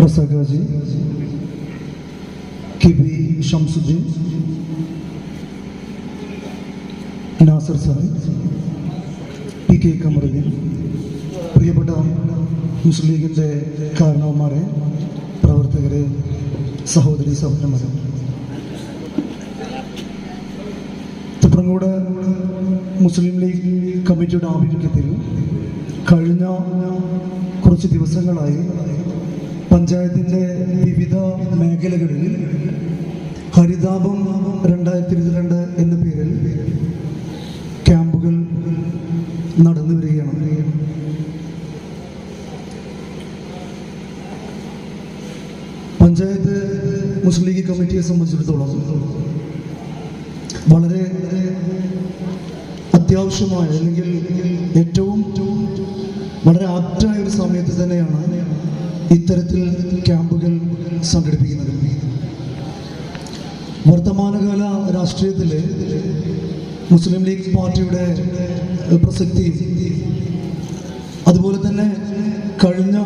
Razakhaji K P Shamsuddin Nasar sir P K Kamaruddeen പ്രിയപ്പെട്ട മുസ്ലിം ലീഗിന്റെ കാരണവന്മാരെ പ്രവർത്തകരെ സഹോദരി സഹോദരന്മാരെ. തുപ്രങ്ങോട് മുസ്ലിം ലീഗ് കമ്മിറ്റിയുടെ ആഭിമുഖ്യത്തിൽ കഴിഞ്ഞ കുറച്ച് ദിവസങ്ങളായി പഞ്ചായത്തിന്റെ വിവിധ മേഖലകളിൽ ഹരിതാപം രണ്ടായിരത്തി ഇരുപത്തിരണ്ട് എന്ന പേരിൽ ക്യാമ്പുകൾ നടന്നു വരികയാണ്. പഞ്ചായത്ത് മുസ്ലിം ലീഗ് കമ്മിറ്റിയെ സംബന്ധിച്ചിടത്തോളം വളരെ അത്യാവശ്യമായ അല്ലെങ്കിൽ ഏറ്റവും വളരെ ആപ്റ്റായ ഒരു സമയത്ത് തന്നെയാണ് ഇത്തരത്തിൽ ക്യാമ്പുകൾ സംഘടിപ്പിക്കുന്നത്. വർത്തമാനകാല രാഷ്ട്രീയത്തിൽ മുസ്ലിം ലീഗ് പാർട്ടിയുടെ പ്രസക്തി അതുപോലെ തന്നെ കഴിഞ്ഞ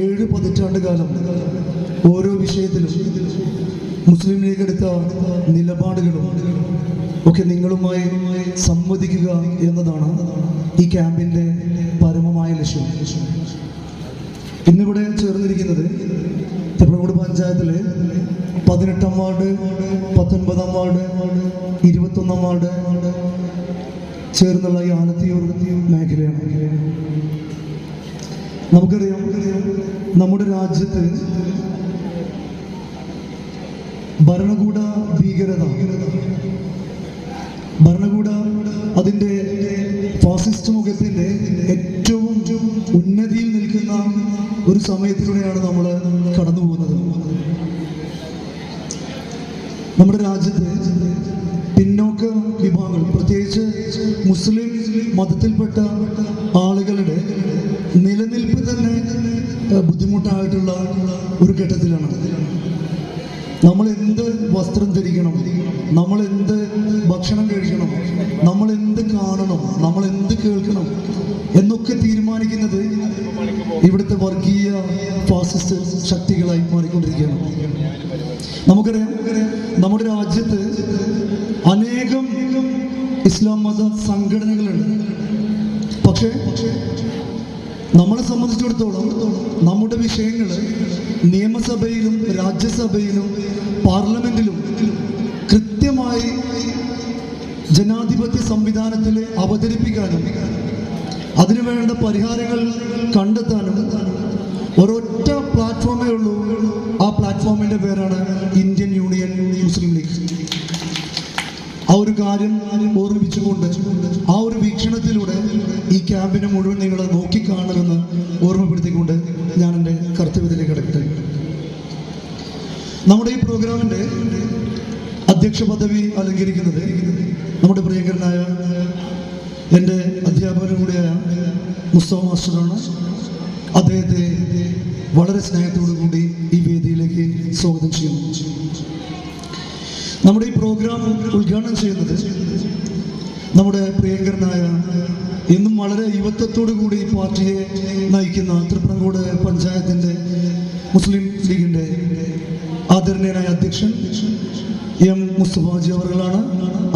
ഏഴ് പതിറ്റാണ്ട് കാലം ഓരോ വിഷയത്തിലും മുസ്ലിം ലീഗ് എടുത്ത നിലപാടുകളും ഒക്കെ നിങ്ങളുമായി സംവദിക്കുക എന്നതാണ് ഈ ക്യാമ്പിന്റെ പരമമായ ലക്ഷ്യം. ഇന്നിവിടെ ചേർന്നിരിക്കുന്നത് തിരുവനന്തപുരം പഞ്ചായത്തിലെ പതിനെട്ടാം വാർഡ് പത്തൊൻപതാം വാർഡ് ഇരുപത്തൊന്നാം വാർഡ് ചേർന്നുള്ള ഈ ആലത്തിയൂർ മേഖലയാണ്. നമുക്കറിയാം നമ്മുടെ രാജ്യത്ത് ഭരണകൂട ഭീകരത ഭരണകൂട അതിന്റെ ഫാസിസ്റ്റ് മുഖത്തിന്റെ ഉന്നതിയിൽ നിൽക്കുന്ന ഒരു സമയത്തിലൂടെയാണ് നമ്മൾ കടന്നു പോകുന്നത്. നമ്മുടെ രാജ്യത്ത് പിന്നോക്ക വിഭാഗങ്ങൾ പ്രത്യേകിച്ച് മുസ്ലിം മതത്തിൽപ്പെട്ട ആളുകളുടെ നിലനിൽപ്പ് തന്നെ ബുദ്ധിമുട്ടായിട്ടുള്ള ഒരു ഘട്ടത്തിലാണ്. നമ്മൾ എന്ത് വസ്ത്രം ധരിക്കണം? നമ്മൾ എന്ത് ഭക്ഷണം കഴിക്കണം? നമ്മൾ എന്ത് കാണണം? നമ്മൾ എന്ത് കേൾക്കണം? എന്നൊക്കെ തീരുമാനിക്കുന്നത് ഇവിടുത്തെ വർഗീയ ഫാസിസ്റ്റ് ശക്തികളായി മാറിക്കൊണ്ടിരിക്കുകയാണ്. നമുക്കറിയാം നമ്മുടെ രാജ്യത്ത് അനേകം ഇസ്ലാം മത സംഘടനകളുണ്ട്. പക്ഷേ നമ്മളെ സംബന്ധിച്ചിടത്തോളം നമ്മുടെ വിഷയങ്ങൾ നിയമസഭയിലും രാജ്യസഭയിലും പാർലമെന്റിലും കൃത്യമായി ജനാധിപത്യ സംവിധാനത്തിൽ അവതരിപ്പിക്കാനും അതിനുവേണ്ട പരിഹാരങ്ങൾ കണ്ടെത്താനും ഒരൊറ്റ പ്ലാറ്റ്ഫോമേ ഉള്ളൂ. ആ പ്ലാറ്റ്ഫോമിന്റെ പേരാണ് ഇന്ത്യൻ യൂണിയൻ മുസ്ലിം ലീഗ്. ആ ഒരു കാര്യം ഓർമ്മിപ്പിച്ചുകൊണ്ട് ആ ഒരു വീക്ഷണത്തിലൂടെ ഈ ക്യാമ്പിനെ മുഴുവൻ നിങ്ങൾ നോക്കിക്കാണുമെന്ന് പ്രോഗ്രാമിന്റെ അധ്യക്ഷ പദവി അലങ്കരിക്കുന്നത് നമ്മുടെ പ്രിയങ്കരനായ എന്റെ അധ്യാപകനും കൂടിയായ മുസ്തഫ മാസ്റ്ററാണ്. അദ്ദേഹത്തെ വളരെ സ്നേഹത്തോടു കൂടി ഈ വേദിയിലേക്ക് സ്വാഗതം ചെയ്യുന്നു. നമ്മുടെ ഈ പ്രോഗ്രാം ഉദ്ഘാടനം ചെയ്യുന്നത് നമ്മുടെ പ്രിയങ്കരനായ എന്നും വളരെ യുവത്വത്തോടു കൂടി പാർട്ടിയെ നയിക്കുന്ന തൃപ്രങ്കോട് പഞ്ചായത്തിന്റെ മുസ്ലിം ലീഗിന്റെ ആദരണീയനായ അധ്യക്ഷൻ എം മുസ്തഫാജി അവർകളാണ്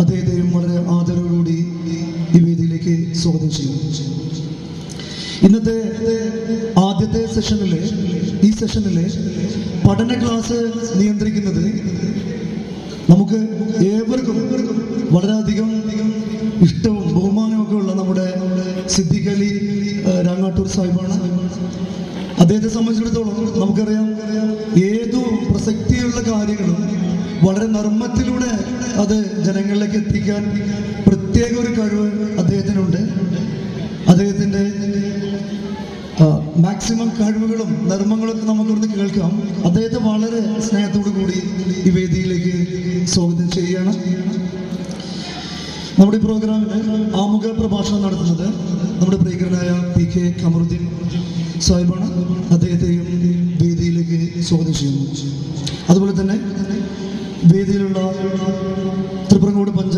അദ്ദേഹത്തെയും വളരെ ആദരവോടുകൂടി ഈ വേദിയിലേക്ക് സ്വാഗതം ചെയ്യുന്നു. ഇന്നത്തെ ആദ്യത്തെ സെഷനിലെ ഈ സെഷനിലെ പഠന ക്ലാസ് നിയന്ത്രിക്കുന്നത് നമുക്ക് ഏവർക്കും വളരെയധികം ഇഷ്ടവും ബഹുമാനവും ഉള്ള നമ്മുടെ സിദ്ദിഖ് രാങ്ങാട്ടൂർ സാഹിബാണ്. അദ്ദേഹത്തെ സംബന്ധിച്ചിടത്തോളം നമുക്കറിയാം കാര്യങ്ങളും വളരെ നർമ്മത്തിലൂടെ അത് ജനങ്ങളിലേക്ക് എത്തിക്കാൻ പ്രത്യേക ഒരു കഴിവ് അദ്ദേഹത്തിനുണ്ട്. അദ്ദേഹത്തിന്റെ മാക്സിമം കഴിവുകളും നർമ്മങ്ങളൊക്കെ നമുക്കിവിടുന്ന് കേൾക്കാം. അദ്ദേഹത്തെ വളരെ സ്നേഹത്തോടു കൂടി ഈ വേദിയിലേക്ക് സ്വാഗതം ചെയ്യുകയാണ്. നമ്മുടെ പ്രോഗ്രാമിന് ആമുഖ പ്രഭാഷണം നടത്തുന്നത് നമ്മുടെ പ്രിയങ്കരനായ പി കെ കമറുദ്ദീൻ സാഹിബാണ്. അദ്ദേഹത്തെയും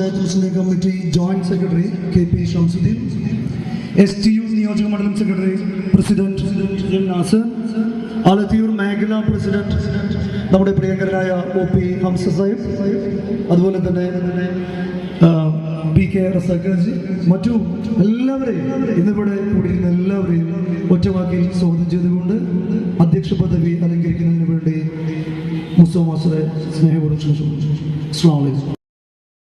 panchayat Muslim League committee joint secretary K P Shamsuddin S T U നിയോജക മണ്ഡലം സെക്രട്ടറി പ്രസിഡന്റ് നാസർ ആലത്തിയൂർ മേഖലാ പ്രസിഡന്റ് നമ്മുടെ പ്രിയങ്കരനായ ഒ പി ഹംസ സാഹിബ് അതുപോലെ തന്നെ പി കെ റസാഖാജി മറ്റു എല്ലാവരെയും ഇന്നിവിടെ കൂടിയിരുന്ന എല്ലാവരെയും ഒറ്റവാക്കിൽ സ്വാഗതം ചെയ്തുകൊണ്ട് അധ്യക്ഷ പദവി അലങ്കരിക്കുന്നതിന് വേണ്ടി മുസ്തഫ മാസ്റ്ററെ സ്നേഹപൂർവം ക്ഷണിച്ചു. അസ്സലാമു അലൈക്കും.